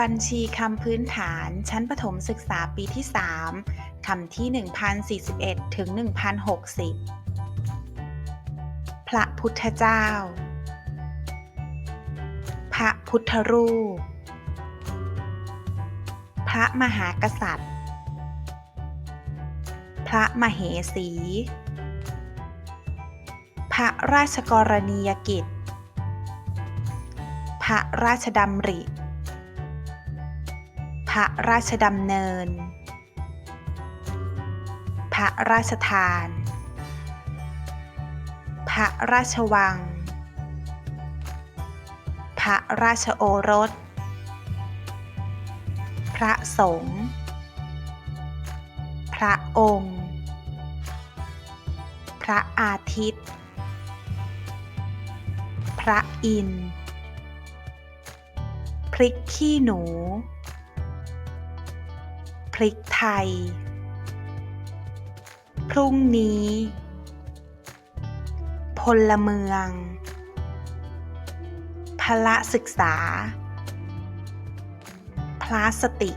บัญชีคำพื้นฐาน ชั้นประถมศึกษาปีที่ 3 คำที่ 1041 ถึง 1060 พระพุทธเจ้า พระพุทธรูป พระมหากษัตริย์ พระมเหสี พระราชกรณียกิจ พระราชดำริ พระราชดำเนิน พระราชทาน พระราชวัง พระราชโอรส พระสงฆ์ พระองค์ พระอาทิตย์ พระอินทร์พริกขี้หนู ริกไทย พรุ่งนี้ พลเมือง พละศึกษา พลาสติก